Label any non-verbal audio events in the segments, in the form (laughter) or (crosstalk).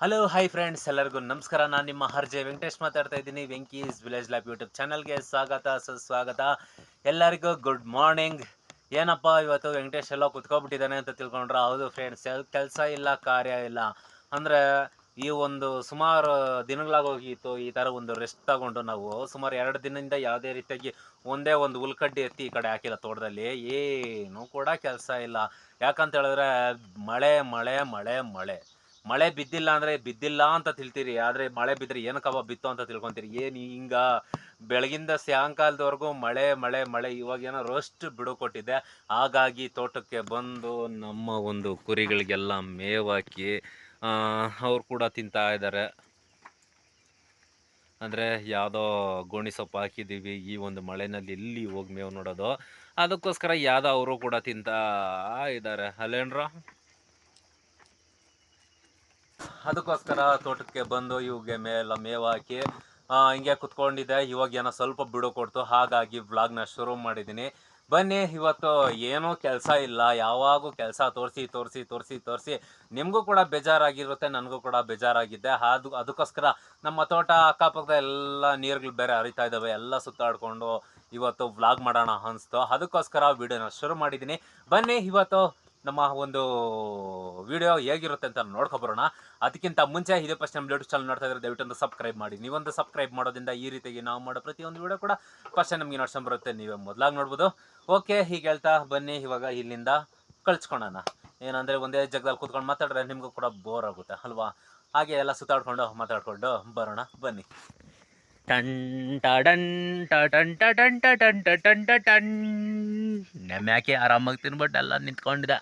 Hello hi friends ಎಲ್ಲರಿಗೂ ನಮಸ್ಕಾರ. ನಾನು ನಿಮ್ಮ ಹರ್ಜೆ ವೆಂಕಟೇಶ್ ಮಾತಾಡ್ತಾ ಇದ್ದೀನಿ. ವೆಂಕೀಸ್ ವಿಲೇಜ್ ಲ್ಯಾಬ್ ಯೂಟ್ಯೂಬ್ ಚಾನಲ್ಗೆ ಸ್ವಾಗತ, ಸುಸ್ವಾಗತ. ಎಲ್ಲರಿಗೂ ಗುಡ್ ಮಾರ್ನಿಂಗ್ ಏನಪ್ಪ ಇವತ್ತು ವೆಂಕಟೇಶ್ ಎಲ್ಲ ಕುತ್ಕೊಬಿಟ್ಟಿದ್ದಾನೆ ಅಂತ ತಿಳ್ಕೊಂಡ್ರೆ? ಹೌದು ಫ್ರೆಂಡ್ಸ್ ಕೆಲಸ ಇಲ್ಲ, ಕಾರ್ಯ ಇಲ್ಲ. ಅಂದರೆ ಈ ಒಂದು ಸುಮಾರು ದಿನಗಳಾಗೋಗಿತ್ತು. ಈ ಥರ ಒಂದು ರೆಸ್ಟ್ ತಗೊಂಡು ನಾವು ಸುಮಾರು ಎರಡು ದಿನದಿಂದ ಯಾವುದೇ ರೀತಿಯಾಗಿ ಒಂದೇ ಒಂದು ಉಲ್ಕಡ್ಡಿ ಎತ್ತಿ ಈ ಕಡೆ ಹಾಕಿಲ್ಲ ತೋಟದಲ್ಲಿ ಏನೂ ಕೂಡ ಕೆಲಸ ಇಲ್ಲ. ಯಾಕಂತ ಹೇಳಿದ್ರೆ ಮಳೆ ಮಳೆ ಮಳೆ ಮಳೆ. ಮಳೆ ಬಿದ್ದಿಲ್ಲ ಅಂದ್ರೆ ಬಿದ್ದಿಲ್ಲ ಅಂತ ತಿಳ್ತೀರಿ. ಆದ್ರೆ ಮಳೆ ಬಿದ್ದರೆ ಏನಕ್ಕವ ಬಿತ್ತು ಅಂತ ತಿಳ್ಕೊಂತೀರಿ. ಏನು ಹಿಂಗ ಬೆಳಗಿಂದ ಸಾಯಂಕಾಲದವರೆಗೂ ಮಳೆ ಮಳೆ ಮಳೆ ಇವಾಗ ಏನೋ ರೋಸ್ಟ್ ಬಿಡು ಕೊಟ್ಟಿದೆ ಹಾಗಾಗಿ ತೋಟಕ್ಕೆ ಬಂದು ನಮ್ಮ ಒಂದು ಕುರಿಗಳಿಗೆಲ್ಲ ಮೇವಾಕಿ ಅವ್ರು ಕೂಡ ತಿಂತಾ ಇದ್ದಾರೆ. ಅಂದರೆ ಯಾವುದೋ ಗೋಣಿ ಸೊಪ್ಪು ಹಾಕಿದ್ದೀವಿ ಈ ಒಂದು ಮಳೆನಲ್ಲಿ ಎಲ್ಲಿ ಹೋಗಿ ಮೇವು ನೋಡೋದು. ಅದಕ್ಕೋಸ್ಕರ ಯಾವುದೋ ಅವರು ಕೂಡ ತಿಂತಾ ಇದ್ದಾರೆ. ಅಲ್ಲೇನ್ರ? ಅದಕ್ಕೋಸ್ಕರ ತೋಟಕ್ಕೆ ಬಂದು ಇವ್ಗೆ ಮೇಲ ಮೇವು ಹಾಕಿ ಹಿಂಗೆ ಕುತ್ಕೊಂಡಿದ್ದೆ. ಇವಾಗ ಏನೋ ಸ್ವಲ್ಪ ಬಿಡು ಕೊಡ್ತು. ಹಾಗಾಗಿ ವ್ಲಾಗ್ನ ಶುರು ಮಾಡಿದ್ದೀನಿ. ಬನ್ನಿ, ಇವತ್ತು ಏನೂ ಕೆಲಸ ಇಲ್ಲ. ಯಾವಾಗೂ ಕೆಲಸ ತೋರಿಸಿ ತೋರಿಸಿ ತೋರಿಸಿ ತೋರಿಸಿ. ನಿಮಗೂ ಕೂಡ ಬೇಜಾರಾಗಿರುತ್ತೆ, ನನಗೂ ಕೂಡ ಬೇಜಾರಾಗಿದ್ದೆ ಅದು, ಅದಕ್ಕೋಸ್ಕರ ನಮ್ಮ ತೋಟ ಅಕ್ಕಪಕ್ಕದ ಎಲ್ಲ ನೀರುಗಳು ಬೇರೆ ಹರಿತಾ ಇದ್ದಾವೆ ಎಲ್ಲ ಸುತ್ತಾಡ್ಕೊಂಡು ಇವತ್ತು ವ್ಲಾಗ್ ಮಾಡೋಣ ಅನಿಸ್ತು. ಅದಕ್ಕೋಸ್ಕರ ವಿಡಿಯೋನ ಶುರು ಮಾಡಿದ್ದೀನಿ. ಬನ್ನಿ, ಇವತ್ತು ನಮ್ಮ ಒಂದು ವಿಡಿಯೋ ಹೇಗಿರುತ್ತೆ ಅಂತ ನೋಡ್ಕೊಬರೋಣ ಅದಕ್ಕಿಂತ ಮುಂಚೆ ಇದೇ ಫಸ್ಟ್ ನಮ್ಮ ಯೂಟ್ಯೂಬ್ ಚಾನಲ್ ನೋಡ್ತಾ ಇದ್ರೆ ದಯವಿಟ್ಟು ಒಂದು ಸಬ್ಸ್ಕ್ರೈಬ್ ಮಾಡಿ. ನೀವೊಂದು ಸಬ್ಸ್ಕ್ರೈಬ್ ಮಾಡೋದ್ರಿಂದ ಈ ರೀತಿಯಾಗಿ ನಾವು ಮಾಡೋ ಪ್ರತಿಯೊಂದು ವಿಡಿಯೋ ಕೂಡ ಫಸ್ಟ್ ನಮಗೆ ನೋಡ್ಸೋ ಬರುತ್ತೆ. ನೀವೇ ಮೊದಲಾಗಿ ನೋಡ್ಬೋದು. ಓಕೆ ಹೀಗೆ ಹೇಳ್ತಾ ಬನ್ನಿ. ಇವಾಗ ಇಲ್ಲಿಂದ ಕಳ್ಸ್ಕೊಳೋಣ. ಏನಂದರೆ ಒಂದೇ ಜಾಗದಲ್ಲಿ ಕೂತ್ಕೊಂಡು ಮಾತಾಡಿದ್ರೆ ನಿಮಗೂ ಕೂಡ ಬೋರ್ ಆಗುತ್ತೆ, ಅಲ್ವಾ? ಹಾಗೆ ಎಲ್ಲ ಸುತ್ತಾಡ್ಕೊಂಡು ಮಾತಾಡ್ಕೊಂಡು ಬರೋಣ. ಬನ್ನಿ. ಟನ್ ಟಡನ್ ಟನ್ ಟನ್ ಟನ್ ಟನ್ ಟನ್ ನಮ್ಯಾಕೆ ಆರಾಮಾಗಿ ತಿನ್ಬಿಟ್ಟು ಎಲ್ಲ ನಿಂತ್ಕೊಂಡಿದ್ದ.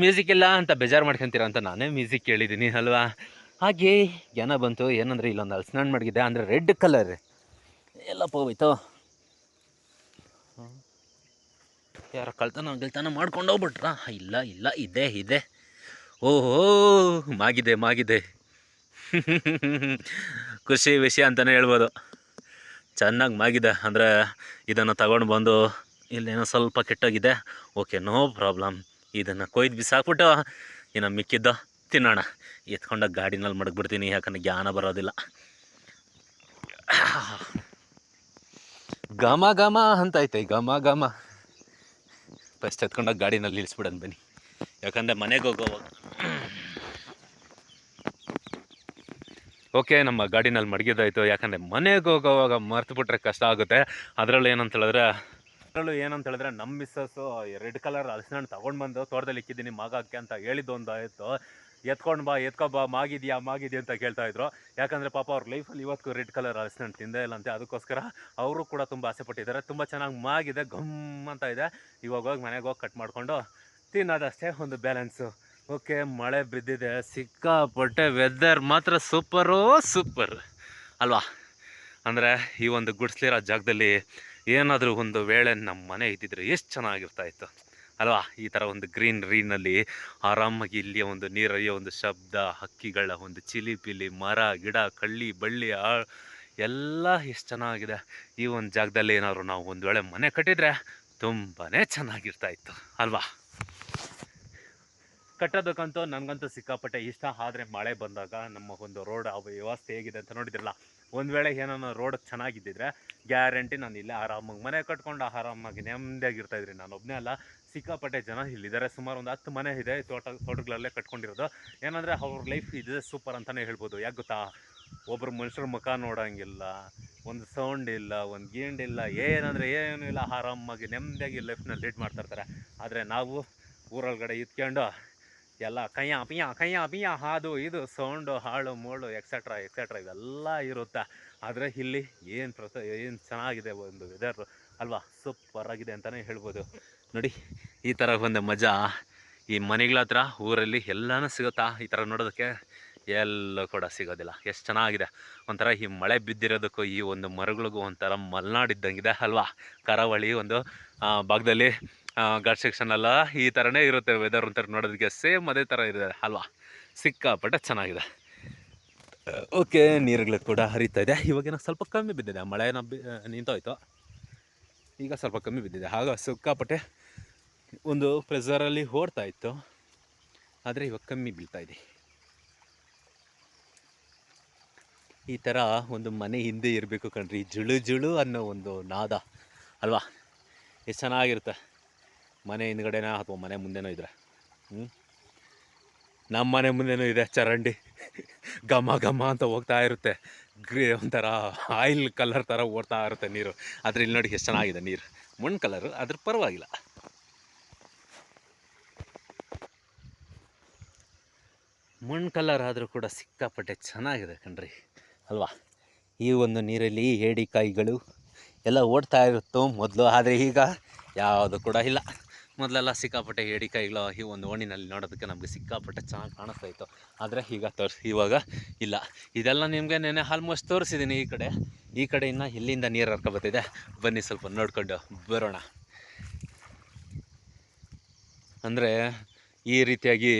ಮ್ಯೂಸಿಕ್ ಇಲ್ಲ ಅಂತ ಬೇಜಾರು ಮಾಡ್ಕೊಂತೀರ ಅಂತ ನಾನೇ ಮ್ಯೂಸಿಕ್ ಕೇಳಿದ್ದೀನಿ, ಅಲ್ವಾ? ಹಾಗೆ ಜನ ಬಂತು, ಏನಂದ್ರೆ ಇಲ್ಲೊಂದು ಹಲ್ಸಿನಣ್ಣು ಮಡಗಿದೆ ಅಂದರೆ ರೆಡ್ ಕಲರ್. ಎಲ್ಲಪ್ಪ ಹೋಯ್ತು ಯಾರ ಕಳ್ತನ ಗಿಲ್ತನ ಮಾಡ್ಕೊಂಡು ಹೋಗ್ಬಿಟ್ರಾ? ಇಲ್ಲ ಇಲ್ಲ, ಇದೆ ಇದೆ. ಓಹೋ, ಮಾಗಿದೆ ಮಾಗಿದೆ. (laughs) ಖುಷಿ ವಿಷಯ ಅಂತಲೇ ಹೇಳ್ಬೋದು. ಚೆನ್ನಾಗಿ ಮಾಗಿದೆ. ಅಂದರೆ ಇದನ್ನು ತಗೊಂಡು ಬಂದು ಇಲ್ಲೇನೋ ಸ್ವಲ್ಪ ಕೆಟ್ಟೋಗಿದೆ. ಓಕೆ ನೋ ಪ್ರಾಬ್ಲಮ್ ಇದನ್ನು ಕೊಯ್ದು ಬಿಸಾಕ್ಬಿಟ್ಟು ಇನ್ನು ಮಿಕ್ಕಿದ್ದು ತಿನ್ನೋಣ. ಎತ್ಕೊಂಡಾಗ ಗಾಡಿನಲ್ಲಿ ಮಡಗ್ಬಿಡ್ತೀನಿ, ಯಾಕಂದ್ರೆ ಜ್ಞಾನ ಬರೋದಿಲ್ಲ. ಘಮ ಘಮ ಅಂತ ಐತೆ ಘಮ ಘಮ. ಫಸ್ಟ್ ಎತ್ಕೊಂಡಾಗ ಗಾಡಿನಲ್ಲಿ ಇಳಿಸ್ಬಿಡೋಣ ಬನ್ನಿ. ಯಾಕಂದರೆ ಮನೆಗೆ ಹೋಗೋವಾಗ ಓಕೆ, ನಮ್ಮ ಗಾಡಿನಲ್ಲಿ ಮಡಗಿದ್ದಾಯ್ತು ಯಾಕಂದರೆ ಮನೆಗೆ ಹೋಗೋವಾಗ ಮರ್ತುಬಿಟ್ರೆ ಕಷ್ಟ ಆಗುತ್ತೆ. ಅದರಲ್ಲೂ ಏನಂತ ಹೇಳಿದ್ರೆ, ಅದರಲ್ಲೂ ಏನಂತ ಹೇಳಿದ್ರೆ, ನಮ್ಮ ಮಿಸ್ಸಸ್ಸು ರೆಡ್ ಕಲರ್ ಹಲಸಿನ ಹಣ್ಣು ತೊಗೊಂಡು ಬಂದು ತೋಟದಲ್ಲಿ ಇಕ್ಕಿದ್ದೀನಿ ಮಗಕ್ಕೆ ಅಂತ ಹೇಳಿದ್ದು ಒಂದು ಆಯಿತು. ಎತ್ಕೊಂಡು ಬಾ, ಎತ್ಕೊ ಬಾ, ಮಾಗಿದ್ಯಾ ಮಾಗಿದ್ಯಾ ಅಂತ ಕೇಳ್ತಾ ಇದ್ರು. ಯಾಕಂದರೆ ಪಾಪ ಅವ್ರ ಲೈಫಲ್ಲಿ ಇವತ್ತು ರೆಡ್ ಕಲರ್ ಹಲಸಿನ ತಿಂದೇ ಇಲ್ಲ ಅಂತೆ. ಅದಕ್ಕೋಸ್ಕರ ಅವರು ಕೂಡ ತುಂಬ ಆಸೆ ಪಟ್ಟಿದ್ದಾರೆ. ತುಂಬ ಚೆನ್ನಾಗಿ ಮಾಗಿದೆ ಗಮ್ ಅಂತ ಇದೆ. ಇವಾಗ ಹೋಗಿ ಮನೆಗೆ ಹೋಗಿ ಕಟ್ ಮಾಡಿಕೊಂಡು ತಿನ್ನೋದಷ್ಟೇ ಒಂದು ಬ್ಯಾಲೆನ್ಸು ಓಕೆ, ಮಳೆ ಬಿದ್ದಿದೆ, ಸಿಕ್ಕಾಪಟ್ಟೆ ವೆದರ್ ಮಾತ್ರ ಸೂಪರು ಸೂಪರ್ ಅಲ್ವಾ? ಅಂದರೆ ಈ ಒಂದು ಗುಡಿಸ್ಲಿರೋ ಜಾಗದಲ್ಲಿ ಏನಾದರೂ ಒಂದು ವೇಳೆ ನಮ್ಮ ಮನೆ ಇದ್ದಿದ್ರೆ ಎಷ್ಟು ಚೆನ್ನಾಗಿರ್ತಾ ಇತ್ತು. ಅಲ್ವಾ? ಈ ಥರ ಒಂದು ಗ್ರೀನ್ ರೀನಲ್ಲಿ ಆರಾಮಾಗಿ ಇಲ್ಲಿಯ ಒಂದು ನೀರಯ್ಯ ಒಂದು ಶಬ್ದ, ಹಕ್ಕಿಗಳ ಒಂದು ಚಿಲಿಪಿಲಿ, ಮರ, ಗಿಡ, ಕಳ್ಳಿ, ಬಳ್ಳಿ, ಆ, ಎಲ್ಲ ಎಷ್ಟು ಚೆನ್ನಾಗಿದೆ. ಈ ಒಂದು ಜಾಗದಲ್ಲಿ ಏನಾದರೂ ನಾವು ಒಂದು ವೇಳೆ ಮನೆ ಕಟ್ಟಿದರೆ ತುಂಬಾ ಚೆನ್ನಾಗಿರ್ತಾ ಇತ್ತು. ಅಲ್ವಾ? ಕಟ್ಟೋದಕ್ಕಂತೂ ನನಗಂತೂ ಸಿಕ್ಕಾಪಟ್ಟೆ ಇಷ್ಟ. ಆದರೆ ಮಳೆ ಬಂದಾಗ ನಮ್ಮ ಒಂದು ರೋಡ್ ವ್ಯವಸ್ಥೆ ಹೇಗಿದೆ ಅಂತ ನೋಡಿದ್ರಲ್ಲ, ಒಂದು ವೇಳೆ ಏನೋ ರೋಡ್ ಚೆನ್ನಾಗಿದ್ದಿದ್ರೆ ಗ್ಯಾರಂಟಿ ನಾನು ಇಲ್ಲೇ ಆರಾಮಾಗಿ ಮನೆ ಕಟ್ಕೊಂಡು ಆರಾಮಾಗಿ ನೆಮ್ಮದಿಯಾಗಿರ್ತಾ ಇದ್ರಿ. ನಾನು ಒಬ್ಬನೇ ಅಲ್ಲ, ಸಿಕ್ಕಾಪಟ್ಟೆ ಜನ ಇಲ್ಲಿದ್ದಾರೆ. ಸುಮಾರು ಒಂದು ಹತ್ತು ಮನೆ ಇದೆ ತೋಟ, ತೋಟಗಳಲ್ಲೇ ಕಟ್ಕೊಂಡಿರೋದು. ಏನಂದರೆ ಅವ್ರ ಲೈಫ್ ಇದೆ ಸೂಪರ್ ಅಂತಲೇ ಹೇಳ್ಬೋದು. ಯಾಕೆ ಗೊತ್ತಾ? ಒಬ್ಬರು ಮನುಷ್ಯರ ಮುಖ ನೋಡೋಂಗಿಲ್ಲ, ಒಂದು ಸೌಂಡ್ ಇಲ್ಲ, ಒಂದು ಗೀಂಡ್ ಇಲ್ಲ, ಏನಂದರೆ ಏನೂ ಇಲ್ಲ. ಆರಾಮಾಗಿ ನೆಮ್ಮದಿಯಾಗಿ ಲೈಫ್ನ ಲೀಡ್ ಮಾಡ್ತಾ ಇರ್ತಾರೆ. ಆದರೆ ನಾವು ಊರೊಳಗಡೆ ಇತ್ಕೊಂಡು ಎಲ್ಲ ಕಯ್ಯ ಪಿಯ ಕಯ್ಯ ಪಿಯ, ಹಾದು ಇದು, ಸೌಂಡು, ಹಾಳು, ಮೂಳು ಎಕ್ಸೆಟ್ರಾ ಎಕ್ಸೆಟ್ರಾ ಇವೆಲ್ಲ ಇರುತ್ತೆ. ಆದರೆ ಇಲ್ಲಿ ಏನು ಪ್ರಸ ಏನು ಚೆನ್ನಾಗಿದೆ ಒಂದು ವೆದರ್ ಅಲ್ವಾ? ಸೂಪರ್ ಆಗಿದೆ ಅಂತಲೇ ಹೇಳ್ಬೋದು. ನೋಡಿ, ಈ ಥರ ಒಂದು ಮಜಾ. ಈ ಮನೆಗಳ ಹತ್ರ, ಊರಲ್ಲಿ ಎಲ್ಲನೂ ಸಿಗುತ್ತಾ? ಈ ಥರ ನೋಡೋದಕ್ಕೆ ಎಲ್ಲೂ ಕೂಡ ಸಿಗೋದಿಲ್ಲ. ಎಷ್ಟು ಚೆನ್ನಾಗಿದೆ. ಒಂಥರ ಈ ಮಳೆ ಬಿದ್ದಿರೋದಕ್ಕೂ, ಈ ಒಂದು ಮರಗಳಿಗೂ ಒಂಥರ ಮಲೆನಾಡಿದ್ದಂಗಿದೆ ಅಲ್ವಾ? ಕರಾವಳಿ ಒಂದು ಭಾಗದಲ್ಲಿ ಘಾಟ್ ಸೆಕ್ಷನ್ ಎಲ್ಲ ಈ ಥರನೇ ಇರುತ್ತೆ ವೆದರ್ ಒಂಥರ ನೋಡೋದಕ್ಕೆ ಸೇಮ್ ಅದೇ ಥರ ಇದೆ, ಅಲ್ವಾ? ಸಿಕ್ಕಾಪಟ್ಟೆ ಚೆನ್ನಾಗಿದೆ. ಓಕೆ ನೀರುಗಳು ಕೂಡ ಹರಿತಾ ಇದೆ. ಇವಾಗೇನೋ ಸ್ವಲ್ಪ ಕಮ್ಮಿ ಬಿದ್ದಿದೆ. ಮಳೆನ ಬಿ ನಿಂತೋಯ್ತು. ಈಗ ಸ್ವಲ್ಪ ಕಮ್ಮಿ ಬಿದ್ದಿದೆ. ಆಗ ಸಿಕ್ಕಾಪಟ್ಟೆ ಒಂದು ಪ್ರೆಸರಲ್ಲಿ ಓಡ್ತಾ ಇತ್ತು. ಆದರೆ ಇವಾಗ ಕಮ್ಮಿ ಬೀಳ್ತಾ ಇದೆ. ಈ ಥರ ಒಂದು ಮನೆ ಹಿಂದೆ ಇರಬೇಕು ಕಣ್ರಿ. ಜುಳು ಜುಳು ಅನ್ನೋ ಒಂದು ನಾದ, ಅಲ್ವಾ? ಎಷ್ಟು ಚೆನ್ನಾಗಿರುತ್ತೆ. ಮನೆ ಹಿಂದ್ಗಡೆನೋ ಅಥವಾ ಮನೆ ಮುಂದೆನೋ ಇದ್ರೆ? ನಮ್ಮ ಮನೆ ಮುಂದೆನೂ ಇದೆ, ಚರಂಡಿ. ಘಮ ಘಮ ಅಂತ ಹೋಗ್ತಾ ಇರುತ್ತೆ. ಗ್ರೇ ಒಂಥರ ಆಯಿಲ್ ಕಲರ್ ಥರ ಓಡ್ತಾ ಇರುತ್ತೆ ನೀರು. ಆದರೆ ಇಲ್ಲಿ ನೋಡಿ ಎಷ್ಟು ಚೆನ್ನಾಗಿದೆ ನೀರು. ಮಣ್ಣು ಕಲರು ಅದ್ರ ಪರವಾಗಿಲ್ಲ. ಮಣ್ಣು ಕಲರ್ ಆದರೂ ಕೂಡ ಸಿಕ್ಕಾಪಟ್ಟೆ ಚೆನ್ನಾಗಿದೆ ಕಣ್ರಿ. ಅಲ್ವಾ? ಈ ಒಂದು ನೀರಲ್ಲಿ ಏಡಿಕಾಯಿಗಳು ಎಲ್ಲ ಓಡ್ತಾ ಇರುತ್ತೋ ಮೊದಲು, ಆದರೆ ಈಗ ಯಾವುದು ಕೂಡ ಇಲ್ಲ. ಮೊದಲೆಲ್ಲ ಸಿಕ್ಕಾಪಟ್ಟೆ ಏಡಿಕಾಯಿಗಳು ಈ ಒಂದು ಓಣಿನಲ್ಲಿ ನೋಡೋದಕ್ಕೆ ನಮಗೆ ಸಿಕ್ಕಾಪಟ್ಟೆ ಚೆನ್ನಾಗಿ ಕಾಣಿಸ್ತಾ ಇತ್ತು. ಆದರೆ ಈಗ ತೋರಿಸಿ, ಇವಾಗ ಇಲ್ಲ. ಇದೆಲ್ಲ ನಿಮಗೆ ನೆನೆ ಆಲ್ಮೋಸ್ಟ್ ತೋರಿಸಿದ್ದೀನಿ ಈ ಕಡೆ. ಈ ಕಡೆ ಇನ್ನು ಇಲ್ಲಿಂದ ನೀರು ಹರ್ಕೊಬತ್ತಿದೆ. ಬನ್ನಿ ಸ್ವಲ್ಪ ನೋಡ್ಕೊಂಡು ಬರೋಣ. ಅಂದರೆ ಈ ರೀತಿಯಾಗಿ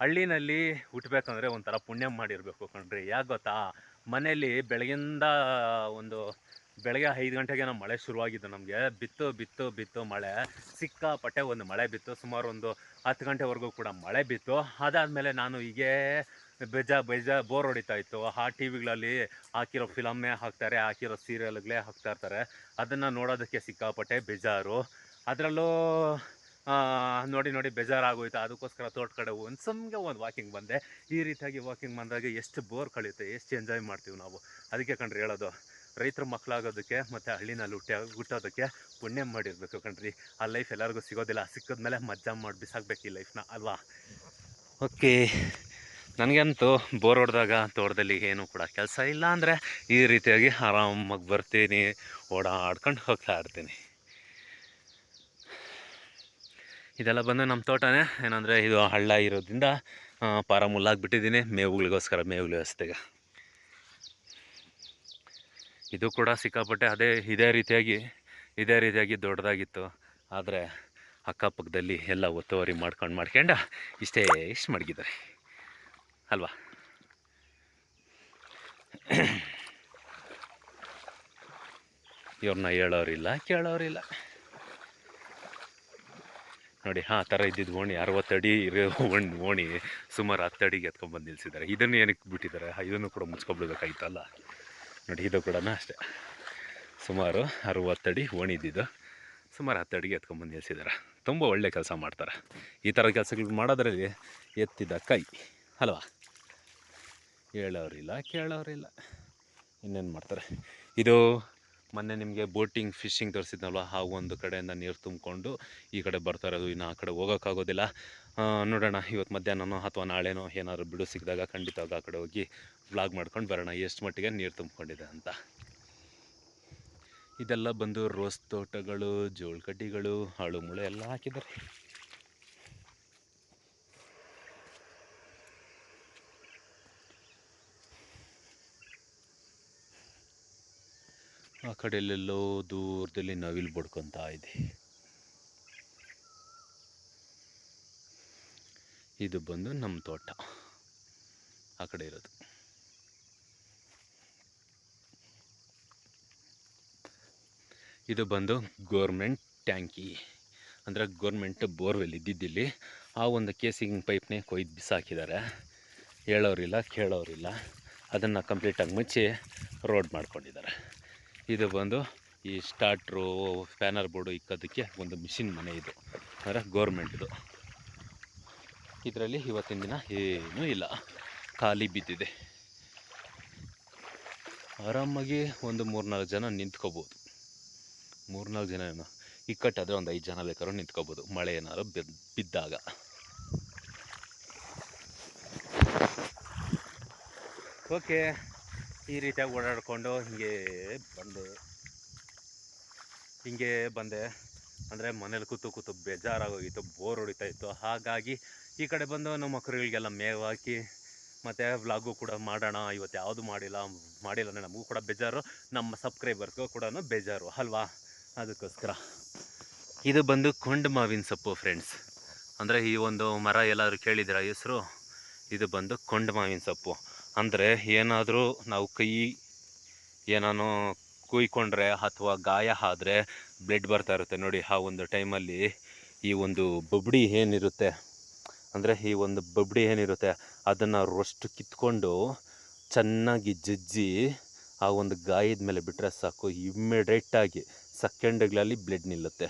ಹಳ್ಳಿನಲ್ಲಿ ಹುಟ್ಟಬೇಕಂದ್ರೆ ಒಂಥರ ಪುಣ್ಯ ಮಾಡಿರಬೇಕು ಕಣ್ರಿ. ಯಾಕೆ ಗೊತ್ತಾ? ಮನೆಯಲ್ಲಿ ಬೆಳಗಿಂದ ಒಂದು ಬೆಳಗ್ಗೆ ಐದು ಗಂಟೆಗೆ ನಮ್ಮ ಮಳೆ ಶುರುವಾಗಿದ್ದು ನಮಗೆ. ಬಿತ್ತು ಬಿತ್ತು ಬಿತ್ತು ಮಳೆ. ಸಿಕ್ಕಾಪಟ್ಟೆ ಒಂದು ಮಳೆ ಬಿತ್ತು. ಸುಮಾರು ಒಂದು ಹತ್ತು ಗಂಟೆವರೆಗೂ ಕೂಡ ಮಳೆ ಬಿತ್ತು. ಅದಾದಮೇಲೆ ನಾನು ಹೀಗೆ ಬೇಜ ಬೇಜ ಬೋರ್ ಹೊಡಿತಾ ಇತ್ತು. ಆ ಟಿ ವಿಗಳಲ್ಲಿ ಹಾಕಿರೋ ಫಿಲಮ್ಮೇ ಹಾಕ್ತಾರೆ, ಹಾಕಿರೋ ಸೀರಿಯಲ್ಗಳೇ ಹಾಕ್ತಾ ಇರ್ತಾರೆ. ಅದನ್ನು ನೋಡೋದಕ್ಕೆ ಸಿಕ್ಕಾಪಟ್ಟೆ ಬೇಜಾರು. ಅದರಲ್ಲೂ ನೋಡಿ ನೋಡಿ ಬೇಜಾರಾಗೋಯ್ತು. ಅದಕ್ಕೋಸ್ಕರ ತೋಟ ಕಡೆ ಒಂದು ಸಮ್ಗೆ ಒಂದು ವಾಕಿಂಗ್ ಬಂದೆ. ಈ ರೀತಿಯಾಗಿ ವಾಕಿಂಗ್ ಬಂದಾಗ ಎಷ್ಟು ಬೋರ್ ಕಳೆಯುತ್ತೆ, ಎಷ್ಟು ಎಂಜಾಯ್ ಮಾಡ್ತೀವಿ ನಾವು. ಅದಕ್ಕೆ ಕಂಡ್ರೆ ಹೇಳೋದು ರೈತರ ಮಕ್ಕಳಾಗೋದಕ್ಕೆ ಮತ್ತು ಹಳ್ಳಿನಲ್ಲಿ ಹುಟ್ಟಿ ಹುಟ್ಟೋದಕ್ಕೆ ಪುಣ್ಯ ಮಾಡಿರ್ಬೇಕು ಕಣ್ರಿ. ಆ ಲೈಫ್ ಎಲ್ಲರಿಗೂ ಸಿಗೋದಿಲ್ಲ. ಸಿಕ್ಕಿದ್ಮೇಲೆ ಮಜ್ಜಾ ಮಾಡಿ ಬಿಸಾಕ್ಬೇಕು ಈ ಲೈಫ್ನ ಅಲ್ವಾ? ಓಕೆ ನನಗಂತೂ ಬೋರ್ ಹೊಡೆದಾಗ ತೋಟದಲ್ಲಿ ಏನೂ ಕೂಡ ಕೆಲಸ ಇಲ್ಲ ಅಂದರೆ ಈ ರೀತಿಯಾಗಿ ಆರಾಮಾಗಿ ಬರ್ತೀನಿ, ಓಡಾಡ್ಕೊಂಡು ಹೋಗ್ತಾ ಇರ್ತೀನಿ. ಇದೆಲ್ಲ ಬಂದು ನಮ್ಮ ತೋಟನೇ. ಏನಂದರೆ ಇದು ಹಳ್ಳ ಇರೋದ್ರಿಂದ ಪಾರಮುಲ್ಲಾಗಿ ಬಿಟ್ಟಿದ್ದೀನಿ ಮುಲ್ಲಾಗ್ಬಿಟ್ಟಿದ್ದೀನಿ ಮೇವುಗಳಿಗೋಸ್ಕರ ಮೇವುಗಳ ವ್ಯವಸ್ಥೆಗೆ. ಇದು ಕೂಡ ಸಿಕ್ಕಾಪಟ್ಟೆ ಅದೇ ಇದೇ ರೀತಿಯಾಗಿ ಇದೇ ರೀತಿಯಾಗಿ ದೊಡ್ಡದಾಗಿತ್ತು. ಆದರೆ ಅಕ್ಕಪಕ್ಕದಲ್ಲಿ ಎಲ್ಲ ಒತ್ತುವರಿ ಮಾಡ್ಕೊಂಡು ಮಾಡ್ಕೊಂಡು ಇಷ್ಟೇ ಇಷ್ಟು ಮಡಗಿದ್ದಾರೆ. ಅಲ್ವಾ? ಇವ್ರನ್ನ ಹೇಳೋರಿಲ್ಲ, ಕೇಳೋರಿಲ್ಲ. ನೋಡಿ ಆ ಥರ ಇದ್ದಿದ್ದು ಓಣಿ ಅರವತ್ತಡಿ ಇರೋ ಓಣಿ ಓಣಿ ಸುಮಾರು ಹತ್ತಡಿಗೆ ಎತ್ಕೊಂಡ್ಬಂದು ನಿಲ್ಸಿದ್ದಾರೆ. ಇದನ್ನು ಏನಕ್ಕೆ ಬಿಟ್ಟಿದ್ದಾರೆ? ಇದನ್ನು ಕೂಡ ಮುಚ್ಕೊಬಿಡ್ಬೇಕಾಯ್ತಲ್ಲ? ನೋಡಿ, ಇದು ಕೂಡ ಅಷ್ಟೇ. ಸುಮಾರು ಅರುವತ್ತಡಿ ಒಣಿದ್ದಿದ್ದು ಸುಮಾರು ಹತ್ತಡಿಗೆ ಎತ್ಕೊಂಡ್ಬಂದು ನಿಲ್ಲಿಸಿದ್ದಾರೆ ತುಂಬ ಒಳ್ಳೆ ಕೆಲಸ ಮಾಡ್ತಾರೆ. ಈ ಥರ ಕೆಲಸಗಳು ಮಾಡೋದ್ರಲ್ಲಿ ಎತ್ತಿದ ಕೈ, ಅಲ್ವಾ? ಹೇಳೋರಿಲ್ಲ, ಕೇಳೋರಿಲ್ಲ. ಇನ್ನೇನು ಮಾಡ್ತಾರೆ? ಇದು ಮೊನ್ನೆ ನಿಮಗೆ ಬೋಟಿಂಗ್, ಫಿಶಿಂಗ್ ತೋರಿಸಿದ್ನಲ್ವ? ಆ ಒಂದು ಕಡೆಯಿಂದ ನೀರು ತುಂಬಿಕೊಂಡು ಈ ಕಡೆ ಬರ್ತಾ ಇರೋದು, ಇನ್ನು ಆ ಕಡೆ ಹೋಗೋಕ್ಕಾಗೋದಿಲ್ಲ. ನೋಡೋಣ, ಇವತ್ತು ಮಧ್ಯಾಹ್ನನೋ ಅಥವಾ ನಾಳೆನೋ ಏನಾದ್ರು ಬಿಡು ಸಿಕ್ಕಿದಾಗ ಖಂಡಿತವಾಗ ಆ ಕಡೆ ಹೋಗಿ ವ್ಲಾಗ್ ಮಾಡ್ಕೊಂಡು ಬರೋಣ. ಎಷ್ಟು ಮಟ್ಟಿಗೆ ನೀರು ತುಂಬಿಕೊಂಡಿದೆ ಅಂತ. ಇದೆಲ್ಲ ಬಂದು ರೋಸ್ ತೋಟಗಳು, ಜೋಳಕಡ್ಡಿಗಳು, ಹಾಳು ಮುಳು ಎಲ್ಲ ಹಾಕಿದ್ದಾರೆ. ಆ ಕಡೆಯಲ್ಲೆಲ್ಲೋ ದೂರದಲ್ಲಿ ನವಿಲು ಬಡ್ಕೊತಾ ಇದೆ. ಇದು ಬಂದು ನಮ್ಮ ತೋಟ. ಆ ಕಡೆ ಇರೋದು. ಇದು ಬಂದು ಗೋರ್ಮೆಂಟ್ ಟ್ಯಾಂಕಿ. ಅಂದರೆ ಗೋರ್ಮೆಂಟ್ ಬೋರ್ವೆಲ್ ಇದ್ದಿದ್ದಿಲ್ಲಿ ಆ ಒಂದು ಕೇಸಿಂಗ್ ಪೈಪ್ನೇ ಕೊಯ್ದು ಬಿಸಾಕಿದ್ದಾರೆ. ಹೇಳೋರಿಲ್ಲ, ಕೇಳೋರಿಲ್ಲ. ಅದನ್ನು ಕಂಪ್ಲೀಟಾಗಿ ಮುಚ್ಚಿ ರೋಡ್ ಮಾಡ್ಕೊಂಡಿದ್ದಾರೆ. ಇದು ಬಂದು ಈ ಸ್ಟಾರ್ಟ್ರು ಸ್ಪ್ಯಾನರ್ ಬೋರ್ಡು ಇಕ್ಕೋದಕ್ಕೆ ಒಂದು ಮಿಷಿನ್ ಮನೆ ಇದು. ಅಂದರೆ ಗೋರ್ಮೆಂಟ್ದು. ಇದರಲ್ಲಿ ಇವತ್ತಿನ ದಿನ ಏನೂ ಇಲ್ಲ. ಖಾಲಿ ಬಿದ್ದಿದೆ. ಆರಾಮಾಗಿ ಒಂದು ಮೂರ್ನಾಲ್ಕು ಜನ ನಿಂತ್ಕೋಬೋದು. ಮೂರ್ನಾಲ್ಕು ಜನ ಏನೋ ಇಕ್ಕಟ್ಟಾದರೆ ಒಂದು ಐದು ಜನ ಬೇಕಾದ್ರೂ ನಿಂತ್ಕೋಬೋದು. ಮಳೆ ಏನಾದ್ರು ಬಿದ್- ಬಿದ್ದಾಗ. ಓಕೆ, ಈ ರೀತಿಯಾಗಿ ಓಡಾಡಿಕೊಂಡು ಹಿಂಗೆ ಬಂದು. ಹಿಂಗೆ ಬಂದೆ. ಅಂದರೆ ಮನೇಲಿ ಕೂತು ಕೂತು ಬೇಜಾರಾಗೋಗಿತ್ತು ಬೋರ್ ಹೊಡಿತಾ ಇತ್ತು. ಹಾಗಾಗಿ ಈ ಕಡೆ ಬಂದು ನಮ್ಮ ಮಕ್ಕಳುಗಳಿಗೆಲ್ಲ ಮೇವು ಹಾಕಿ, ಮತ್ತು ವ್ಲಾಗು ಕೂಡ ಮಾಡೋಣ, ಇವತ್ತು ಯಾವುದು ಮಾಡಿಲ್ಲ ಮಾಡಿಲ್ಲ ಅಂದರೆ ನಮಗೂ ಕೂಡ ಬೇಜಾರು. ನಮ್ಮ ಸಬ್ಸ್ಕ್ರೈಬರ್ಸ್ಗೂ ಕೂಡ ಬೇಜಾರು, ಅಲ್ವಾ? ಅದಕ್ಕೋಸ್ಕರ. ಇದು ಬಂದು ಕೊಂಡ ಮಾವಿನ ಸೊಪ್ಪು ಫ್ರೆಂಡ್ಸ್ ಅಂದರೆ ಈ ಒಂದು ಮರ ಎಲ್ಲಾದರೂ ಕೇಳಿದ್ರೆ ಹೆಸರು? ಇದು ಬಂದು ಕೊಂಡ ಮಾವಿನ ಸೊಪ್ಪು. ಅಂದರೆ ಏನಾದರೂ ನಾವು ಕೈ ಏನಾನು ಕುಯ್ಕೊಂಡ್ರೆ ಅಥವಾ ಗಾಯ ಆದ್ರೆ ಬ್ಲಡ್ ಬರ್ತಾ ಇರುತ್ತೆ. ನೋಡಿ, ಆ ಒಂದು ಟೈಮಲ್ಲಿ ಈ ಒಂದು ಬಬ್ಡಿ ಏನಿರುತ್ತೆ? ಅಂದರೆ ಈ ಒಂದು ಬಬ್ಡಿ ಏನಿರುತ್ತೆ? ಅದನ್ನು ರೊಷ್ಟು ಕಿತ್ಕೊಂಡು ಚೆನ್ನಾಗಿ ಜಜ್ಜಿ ಆ ಒಂದು ಗಾಯದ ಮೇಲೆ ಬಿಟ್ಟರೆ ಸಾಕು. ಇಮ್ಮಿಡಿಯೇಟಾಗಿ ಸೆಕೆಂಡ್ಗಳಲ್ಲಿ ಬ್ಲಡ್ ನಿಲ್ಲುತ್ತೆ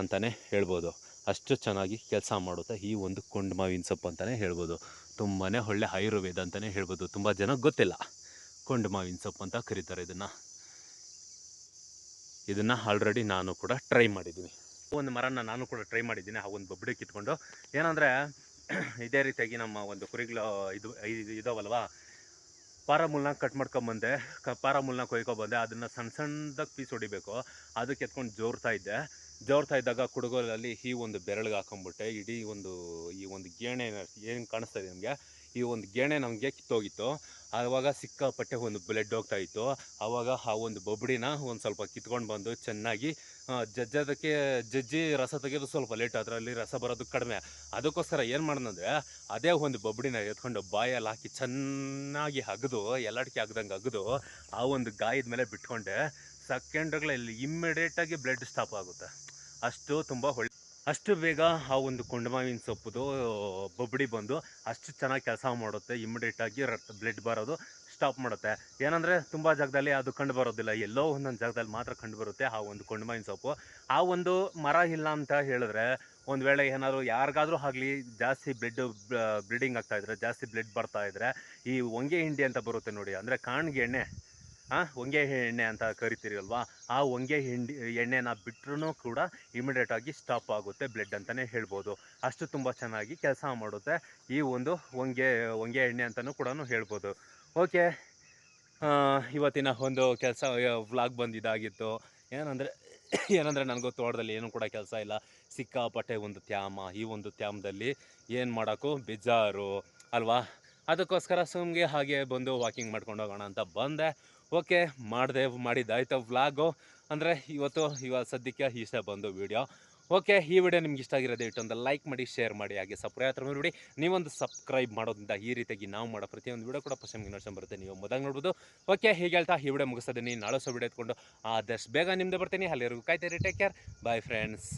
ಅಂತಲೇ ಹೇಳ್ಬೋದು. ಅಷ್ಟು ಚೆನ್ನಾಗಿ ಕೆಲಸ ಮಾಡುತ್ತೆ ಈ ಒಂದು ಕೊಂಡು ಮಾವಿನ ಸೊಪ್ಪು ಅಂತಲೇ ಹೇಳ್ಬೋದು. ತುಂಬಾ ಒಳ್ಳೆ ಆಯುರ್ವೇದ ಅಂತಲೇ ಹೇಳ್ಬೋದು. ತುಂಬ ಜನಕ್ಕೆ ಗೊತ್ತಿಲ್ಲ ಕೊಂಡು ಮಾವಿನ ಸೊಪ್ಪು ಅಂತ ಕರೀತಾರೆ ಇದನ್ನು. ಇದನ್ನು ಆಲ್ರೆಡಿ ನಾನು ಕೂಡ ಟ್ರೈ ಮಾಡಿದ್ದೀನಿ. ಒಂದು ಮರನ ನಾನು ಕೂಡ ಟ್ರೈ ಮಾಡಿದ್ದೀನಿ. ಆ ಒಂದು ಬೊಬ್ಬಡಿ ಕಿತ್ಕೊಂಡು ಏನಂದರೆ, ಇದೇ ರೀತಿಯಾಗಿ ನಮ್ಮ ಒಂದು ಕುರಿಗಳು ಇದು ಇದು ಇದಾವಲ್ವಾ? ಪಾರಮೂಲ್ನ ಕಟ್ ಮಾಡ್ಕೊಂಬಂದೆ, ಕ ಪಾರಮೂಲ್ನ ಕೊಯ್ಕೊಬಂದೆ, ಅದನ್ನು ಸಣ್ಣ ಸಣ್ಣದಾಗಿ ಪೀಸ್ ಹೊಡಿಬೇಕು. ಅದಕ್ಕೆ ಎತ್ಕೊಂಡು ಜೋರ್ತಾ ಇದ್ದೆ. ಜೋರ್ತಾ ಇದ್ದಾಗ ಕುಡುಗೋಲಲ್ಲಿ ಈ ಒಂದು ಬೆರಳಿಗೆ ಹಾಕೊಂಡ್ಬಿಟ್ಟೆ ಇಡೀ ಒಂದು, ಈ ಒಂದು ಗೇಣೆ ಏನು ಕಾಣಿಸ್ತಾ ಇದೆ ನಮಗೆ? ಈ ಒಂದು ಗೇಣೆ ನಮಗೆ ಕಿತ್ತೋಗಿತ್ತು. ಆವಾಗ ಸಿಕ್ಕಾಪಟ್ಟೆ ಒಂದು ಬ್ಲಡ್ ಹೋಗ್ತಾ ಇತ್ತು. ಆವಾಗ ಆ ಒಂದು ಬೊಬ್ಬಡಿನ ಒಂದು ಸ್ವಲ್ಪ ಕಿತ್ಕೊಂಡು ಬಂದು ಚೆನ್ನಾಗಿ ಜಜ್ಜದಕ್ಕೆ ಜಜ್ಜಿ ರಸ ತೆಗೆಯೋದು ಸ್ವಲ್ಪ ಲೇಟ್ ಅದರಲ್ಲಿ ರಸ ಬರೋದು ಕಡಿಮೆ. ಅದಕ್ಕೋಸ್ಕರ ಏನು ಮಾಡೋದಂದ್ರೆ ಅದೇ ಒಂದು ಬೊಬ್ಬಡಿನ ಎತ್ಕೊಂಡು ಬಾಯಲ್ಲಿ ಹಾಕಿ ಚೆನ್ನಾಗಿ ಅಗದು ಎಲ್ಲಾಡಿಕೆ ಆಗದಂಗೆ ಅಗದು ಆ ಒಂದು ಗಾಯದ ಮೇಲೆ ಬಿಟ್ಕೊಂಡೆ. ಸೆಕೆಂಡ್ಗಳಲ್ಲಿ ಇಮ್ಮಿಡಿಯೇಟಾಗಿ ಬ್ಲಡ್ ಸ್ಟಾಪ್ ಆಗುತ್ತೆ. ಅಷ್ಟು ತುಂಬ ಒಳ್ಳೆ ಅಷ್ಟು ಬೇಗ ಆ ಒಂದು ಕೊಂಡಮಾವಿನ ಸೊಪ್ಪುದು ಬೊಬ್ಬಡಿ ಬಂದು ಅಷ್ಟು ಚೆನ್ನಾಗಿ ಕೆಲಸ ಮಾಡುತ್ತೆ. ಇಮ್ಮಿಡಿಯೇಟಾಗಿ ರಕ್ತ ಬ್ಲಡ್ ಬರೋದು ಸ್ಟಾಪ್ ಮಾಡುತ್ತೆ. ಏನಂದರೆ ತುಂಬ ಜಾಗದಲ್ಲಿ ಅದು ಕಂಡು ಬರೋದಿಲ್ಲ. ಎಲ್ಲೋ ಒಂದೊಂದು ಜಾಗದಲ್ಲಿ ಮಾತ್ರ ಕಂಡು ಬರುತ್ತೆ ಆ ಒಂದು ಕೊಂಡಮಾವಿನ ಸೊಪ್ಪು. ಆ ಒಂದು ಮರ ಇಲ್ಲ ಅಂತ ಹೇಳಿದ್ರೆ ಒಂದು ವೇಳೆ ಏನಾದರೂ ಯಾರಿಗಾದರೂ ಆಗಲಿ ಜಾಸ್ತಿ ಬ್ಲಡ್ ಬ್ಲೀಡಿಂಗ್ ಆಗ್ತಾ ಇದ್ರೆ, ಜಾಸ್ತಿ ಬ್ಲಡ್ ಬರ್ತಾ ಇದ್ರೆ ಈ ಹೊಂಗೆ ಹಿಂಡಿ ಅಂತ ಬರುತ್ತೆ ನೋಡಿ. ಅಂದರೆ ಕಾಣ್ಗೆ ಎಣ್ಣೆ ಹೊಂಗೆ ಎಣ್ಣೆ ಅಂತ ಕರಿತೀರಲ್ವಾ? ಆ ಹೊಂಗೆ ಹಿಂಡಿ, ಎಣ್ಣೆನ ಬಿಟ್ರೂ ಕೂಡ ಇಮಿಡಿಯೇಟಾಗಿ ಸ್ಟಾಪ್ ಆಗುತ್ತೆ ಬ್ಲಡ್ ಅಂತಲೇ ಹೇಳ್ಬೋದು. ಅಷ್ಟು ತುಂಬ ಚೆನ್ನಾಗಿ ಕೆಲಸ ಮಾಡುತ್ತೆ ಈ ಒಂದು ಹೊಂಗೆ ಹೊಂಗೆ ಎಣ್ಣೆ ಅಂತಲೂ ಕೂಡ ಹೇಳ್ಬೋದು. ಓಕೆ ಇವತ್ತಿನ ಒಂದು ಕೆಲಸ ವ್ಲಾಗ್ ಬಂದಿದ್ದಾಗಿತ್ತು ಏನಂದರೆ (coughs) ಏನಂದರೆ ನನಗೂ ತೋಟದಲ್ಲಿ ಏನೂ ಕೂಡ ಕೆಲಸ ಇಲ್ಲ. ಸಿಕ್ಕಾಪಟ್ಟೆ ಒಂದು ತ್ಯಾಮ, ಈ ಒಂದು ತ್ಯಾಮದಲ್ಲಿ ಏನು ಮಾಡೋಕ್ಕೂ ಬೇಜಾರು, ಅಲ್ವಾ? ಅದಕ್ಕೋಸ್ಕರ ಸುಮ್ಗೆ ಹಾಗೆ ಬಂದು ವಾಕಿಂಗ್ ಮಾಡ್ಕೊಂಡು ಹೋಗೋಣ ಅಂತ ಬಂದೆ. ಓಕೆ, ಮಾಡಿದೆ, ಮಾಡಿದ್ದಾಯ್ತು ವ್ಲಾಗು. ಅಂದರೆ ಇವತ್ತು, ಇವಾಗ ಸದ್ಯಕ್ಕೆ ಇಷ್ಟ ಬಂದು ವೀಡಿಯೋ. ಓಕೆ, ಈ ವಿಡಿಯೋ ನಿಮ್ಗೆ ಇಷ್ಟ ಆಗಿರೋದೇ ಇಟ್ಟೊಂದು ಲೈಕ್ ಮಾಡಿ, ಶೇರ್ ಮಾಡಿ, ಹಾಗೆ ಸಬ್ಸ್ಕ್ರೈಬ್ ಹತ್ರ ನೋಡಿ, ನೀವೊಂದು ಸಬ್ಸ್ಕ್ರೈಬ್ ಮಾಡೋದ್ರಿಂದ ಈ ರೀತಿಯಾಗಿ ನಾವು ಮಾಡೋ ಪ್ರತಿಯೊಂದು ವಿಡಿಯೋ ಕೂಡ ನಿಮ್ಗೆ ನೋಡ್ಕೊಂಡು ಬರುತ್ತೆ ನೀವು ಮೊದಲು ನೋಡ್ಬೋದು. ಓಕೆ, ಹೀಗೆ ಹೇಳ್ತಾ ಈ ವಿಡಿಯೋ ಮುಗಿಸ್ತೀನಿ ನಾಳೆ ಸೊ ವಿಡಿಯೋ ಎತ್ಕೊಂಡು ಆದಷ್ಟು ಬೇಗ ನಿಮ್ಮದೇ ಬರ್ತೀನಿ. ಅಲ್ಲಿವರೆಗೂ ಕಾಯ್ತೀರಿ ಟೇಕ್ ಕೇರ್ ಬಾಯ್ ಫ್ರೆಂಡ್ಸ್